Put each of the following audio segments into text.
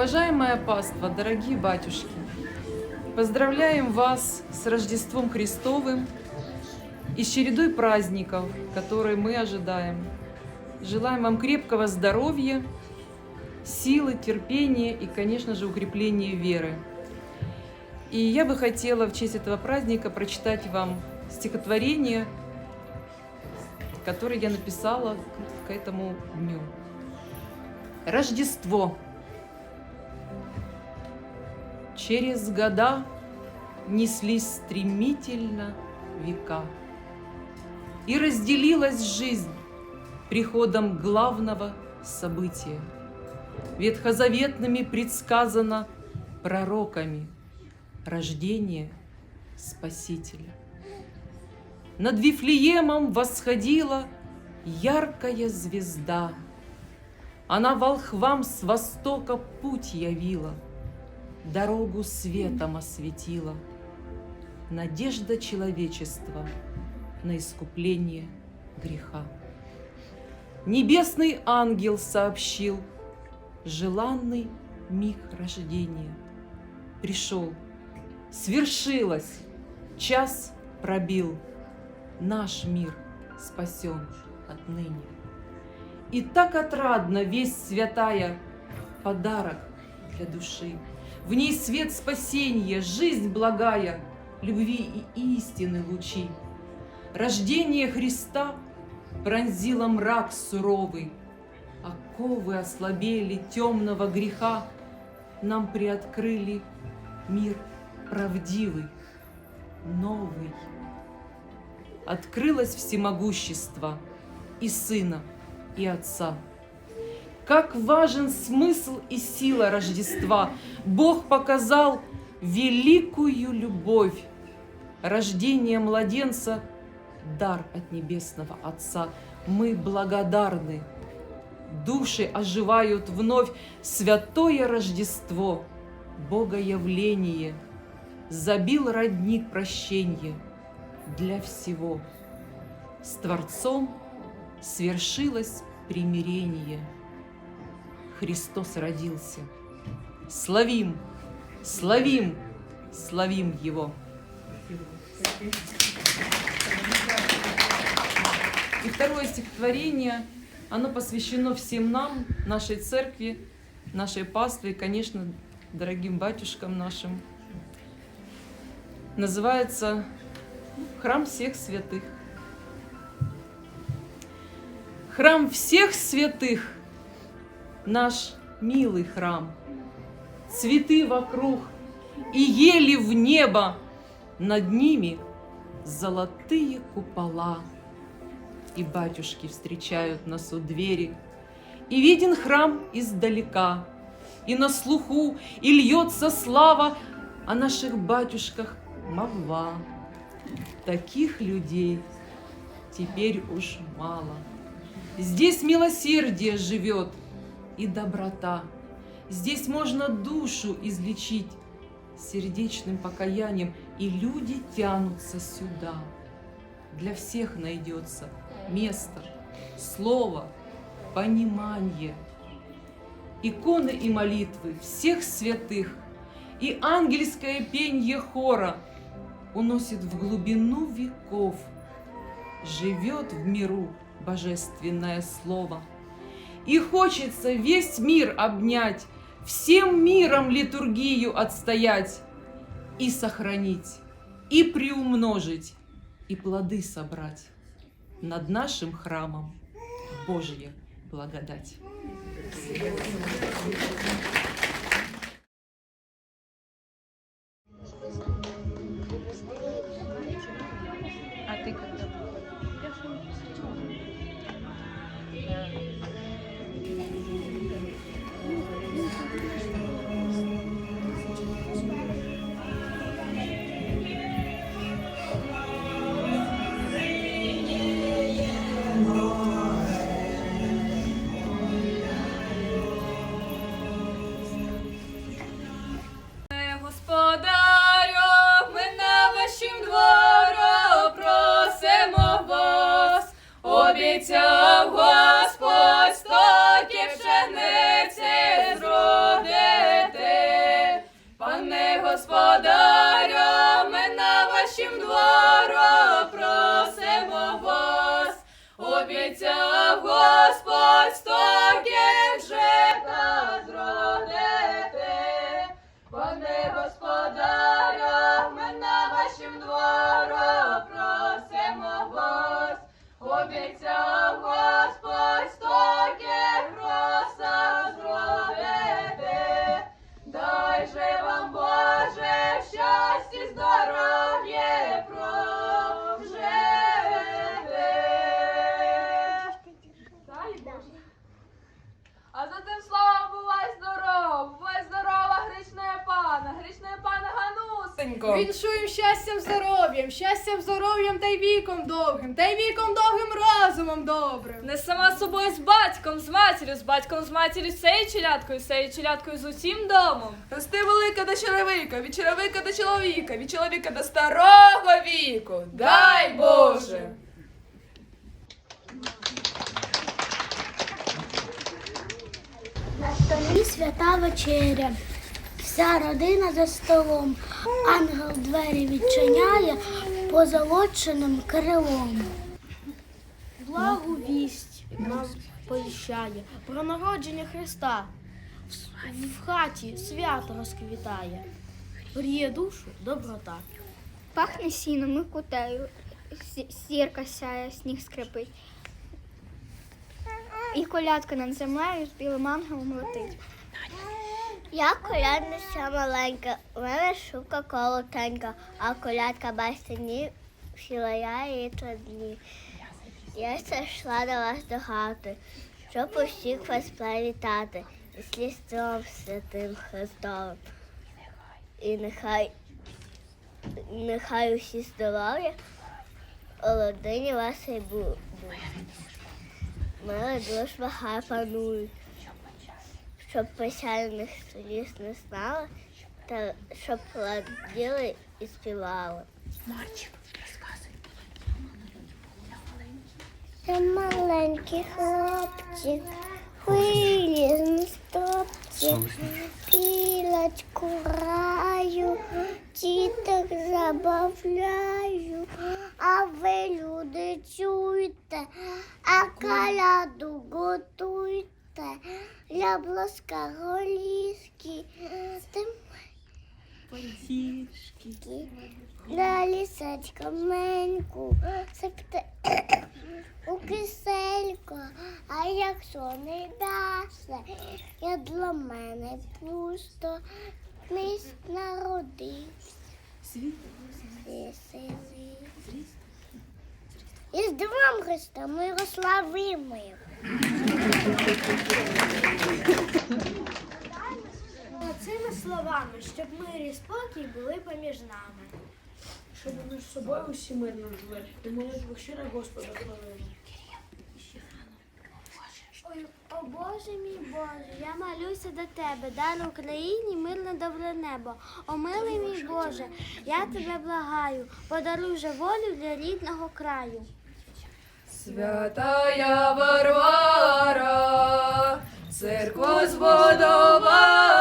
Уважаемая паства, дорогие батюшки, поздравляем вас с Рождеством Христовым и с чередой праздников, которые мы ожидаем. Желаем вам крепкого здоровья, силы, терпения и, конечно же, укрепления веры. И я бы хотела в честь этого праздника прочитать вам стихотворение, которое я написала к этому дню. Рождество. Через года неслись стремительно века. И разделилась жизнь приходом главного события. Ветхозаветными предсказано пророками рождение Спасителя. Над Вифлеемом восходила яркая звезда. Она волхвам с востока путь явила — дорогу светом осветила. Надежда человечества на искупление греха. Небесный ангел сообщил желанный миг рождения. Пришел, свершилось, час пробил, наш мир спасен отныне. И так отрадно весть святая, подарок для души. В ней свет спасения, жизнь благая, любви и истины лучи. Рождение Христа пронзило мрак суровый, оковы ослабели темного греха, нам приоткрыли мир правдивый, новый. Открылось всемогущество и Сына, и Отца. Как важен смысл и сила Рождества! Бог показал великую любовь. Рождение младенца – дар от Небесного Отца. Мы благодарны. Души оживают вновь святое Рождество, Богоявление. Забил родник прощенье для всего. С Творцом свершилось примирение. Христос родился. Славим, славим, славим Его. И второе стихотворение, оно посвящено всем нам, нашей церкви, нашей пастве и, конечно, дорогим батюшкам нашим. Называется «Храм всех святых». Храм всех святых – наш милый храм. Цветы вокруг и ели в небо, над ними золотые купола. И батюшки встречают нас у двери, и виден храм издалека, и на слуху, и льется слава о наших батюшках молва. Таких людей теперь уж мало. Здесь милосердие живет, и доброта. Здесь можно душу излечить сердечным покаянием, и люди тянутся сюда. Для всех найдется место, слово, понимание. Иконы и молитвы всех святых и ангельское пенье хора уносит в глубину веков, живет в миру божественное слово – и хочется весь мир обнять, всем миром литургию отстоять и сохранить, и приумножить, и плоды собрать над нашим храмом Божья благодать. Obito. Ганусенько. Віншуєм щастям, здоров'ям, щастям, здоров'ям та й віком довгим, та й віком довгим розумом добрим. Не сама собою з батьком, з матір'ю, з батьком, з матір'ю, сею челядкою, сею челядкою з усім домом. Рости велика до черевика, від черевика до чоловіка, від чоловіка до старого віку. Дай Боже! На столі свята вечеря. Вся родина за столом. Ангел двері відчиняє позолоченим крилом. Благу вість нам повіщає про народження Христа. В- В хаті свято розквітає, гріє душу доброта. Пахне сіном і кутею, сірка сяє, сніг скрипить. І колядка над землею з білим ангелом летить. Я колядниця маленька, у мене шука колотенька, а колядка бачите, ні, сіла я її дні. Я зайшла до вас до хати, щоб усіх вас привітати з Різдвом святим Христовим. І нехай, нехай усі здоров'я у родині вашій будуть. Мили дружба хай панують щоб печальних сліз не знали, та щоб раділи і співали. Це маленький хлопчик, виліз стопчик, пілочку граю, діток забавляю, а ви люди чуйте, а каляду готуйте. Яблуска голізки, тим на лісечка меньку, сипте у кисельку, а якщо не дасе, я для мене пусто, місць народився. Світ. І з Дивом Христа ми. Цими словами, щоб мир і спокій були поміж нами. Щоб між собою усі мирно жили, і молитву щиро Господа хвалили. Ой, о Боже мій Боже, я молюся до тебе, дай Україні мирне добре небо. О милий мій Боже, я тебе благаю, подаруй же волю для рідного краю. Святая Варвара, церкву збудувала,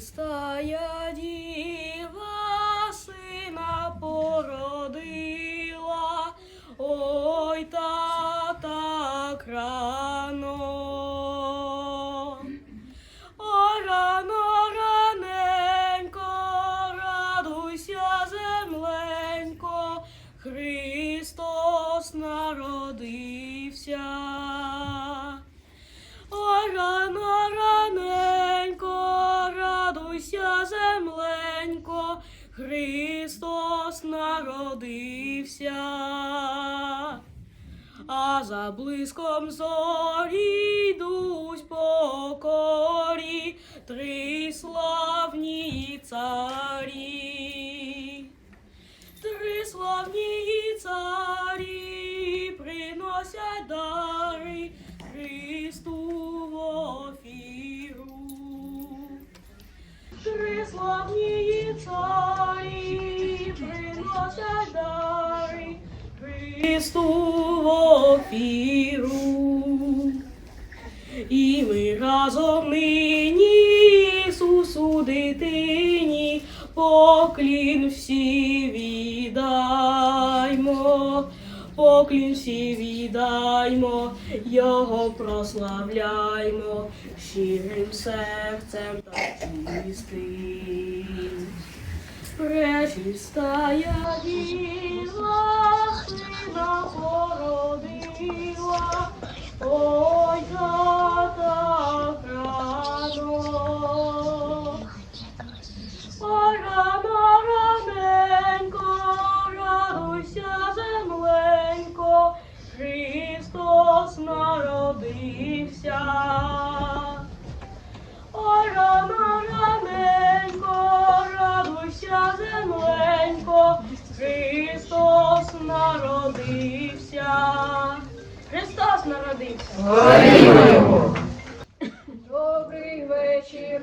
スター Тиском зорі йдуть покорі, три славні царі, три славні царі приносять дари Христу в офіру. Три славні царі приносять дари Христу в офіру. разом нині Ісусу дитині, поклін всі віддаймо, поклін всі віддаймо, Його прославляймо, щирим серцем та чистим. Пречистая діла на Добрий вечір.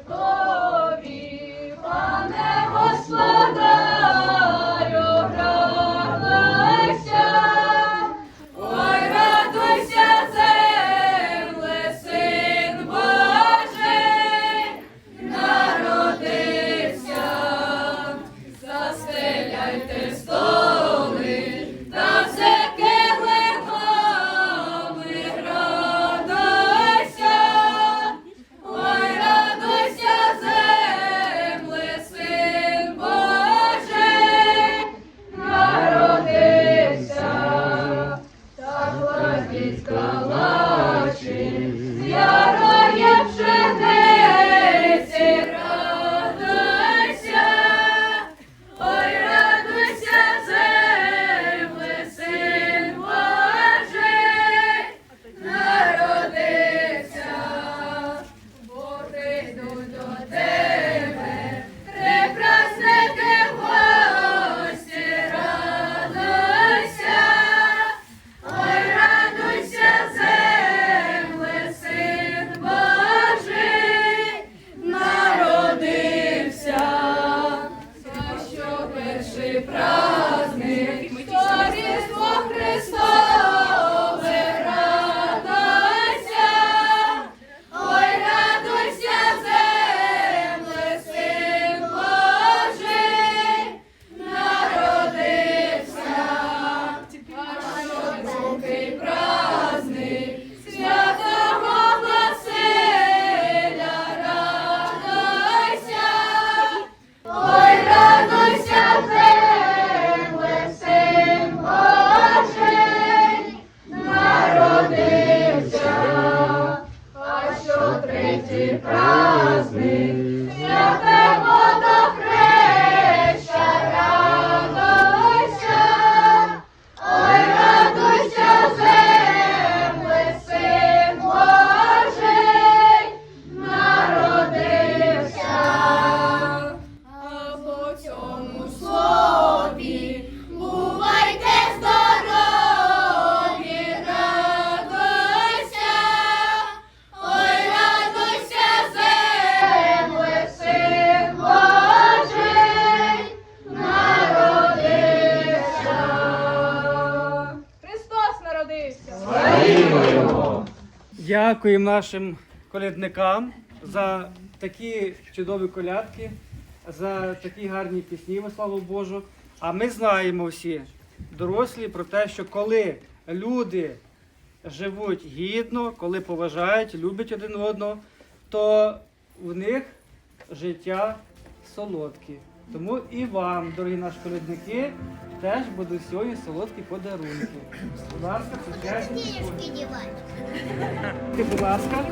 Дякуємо нашим колядникам за такі чудові колядки, за такі гарні пісні, слава Божу. А ми знаємо всі, дорослі, про те, що коли люди живуть гідно, коли поважають, люблять один одного, то в них життя солодке. Тому і вам, дорогі наші колядники, теж будуть сьогодні солодкі подарунки. Будь ласка. Ти, будь ласка.